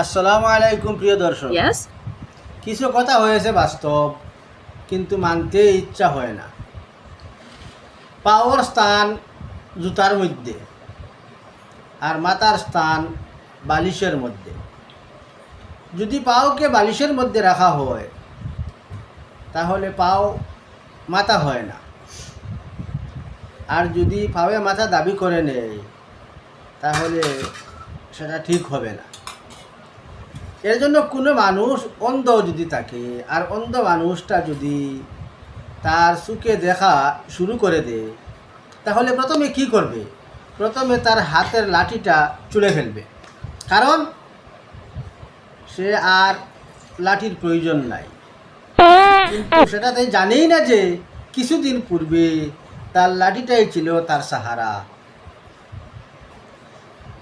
আসসালামু আলাইকুম প্রিয় দর্শক? কিছু কথা হয়েছে বাস্তব কিন্তু মানতে ইচ্ছা হয় না। পাওয়ার স্থান জুতার মধ্যে আর মাথার স্থান বালিশের মধ্যে। যদি পাওকে বালিশের মধ্যে রাখা হয় তাহলে পাও মাথা হয় না। আর যদি পাওয়ে মাথা দাবি করে নেয় তাহলে সেটা ঠিক হবে না। এর জন্য কোনো মানুষ অন্ধ যদি থাকে, আর অন্ধ মানুষটা যদি তার চোখে দেখা শুরু করে দেয় তাহলে প্রথমে কি করবে? প্রথমে তার হাতের লাঠিটা চুলে ফেলবে। কারণ সে আর লাঠির প্রয়োজন নাই। কিন্তু সেটা তাই জানেই না যে কিছুদিন পূর্বে তার লাঠিটাই ছিল তার সাহারা।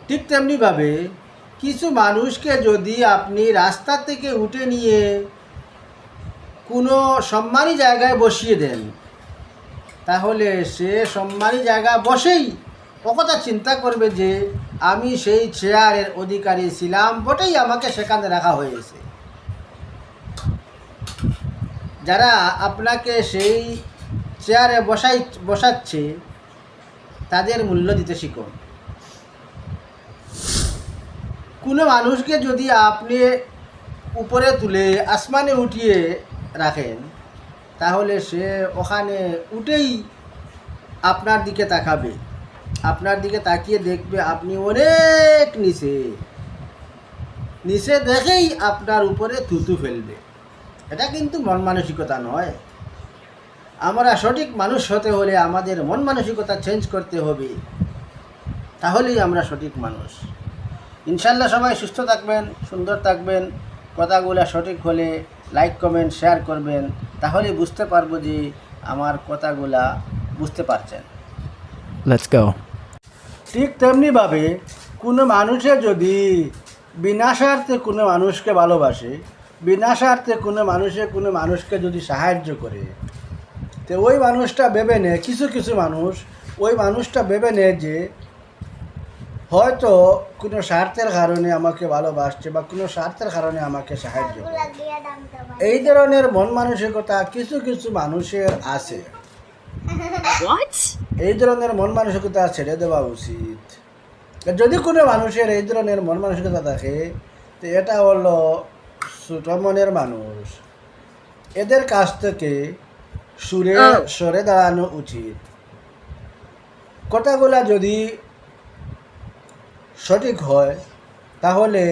ঠিক তেমনিভাবে কিছু মানুষকে যদি আপনি রাস্তা থেকে উঠে নিয়ে কোনো সম্মানী জায়গায় বসিয়ে দেন, তাহলে সে সম্মানী জায়গা বসেই কথা চিন্তা করবে যে আমি সেই চেয়ারের অধিকারী ছিলাম, বটেই আমাকে সেখানে রাখা হয়েছে। যারা আপনাকে সেই চেয়ারে বসাই, বসাচ্ছে, তাদের মূল্য দিতে শিখুন। কোনো মানুষকে যদি আপনি উপরে তুলে আসমানে উঠিয়ে রাখেন, তাহলে সে ওখানে উঠেই আপনার দিকে তাকাবে। আপনার দিকে তাকিয়ে দেখবে আপনি অনেক নিচে। নিচে দেখেই আপনার উপরে থুতু ফেলবে। এটা কিন্তু মন মানসিকতা নয়। আমরা সঠিক মানুষ হতে হলে আমাদের মন মানসিকতা চেঞ্জ করতে হবে। তাহলেই আমরা সঠিক মানুষ। ইনশাল্লাহ সবাই সুস্থ থাকবেন সুন্দর থাকবেন কথাগুলো সঠিক হলে লাইক কমেন্ট শেয়ার করবেন তাহলে বুঝতে পারব যে আমার কথাগুলা বুঝতে পারছেন. ঠিক তেমনিভাবে কোনো মানুষে যদি বিনা স্বার্থে কোনো মানুষকে ভালোবাসে বিনা স্বার্থে কোনো মানুষে কোনো মানুষকে যদি সাহায্য করে তো ওই মানুষটা ভেবে নেয় কিছু কিছু মানুষ ওই মানুষটা ভেবে নেয় যে হয়তো কোনো স্বার্থের কারণে আমাকে ভালোবাসছে বা কোনো স্বার্থের কারণে আমাকে সাহায্য এই ধরনের মন মানসিকতা কিছু কিছু মানুষের আছে। এই ধরনের মন মানসিকতা ছেড়ে দেওয়া উচিত। যদি কোনো মানুষের এই ধরনের মন মানসিকতা থাকে তো এটা হলো ছোট মনের মানুষ। এদের কাছ থেকে সুরে. সরে দাঁড়ানো উচিত। কথাগুলা যদি সঠিক হয় তাহলে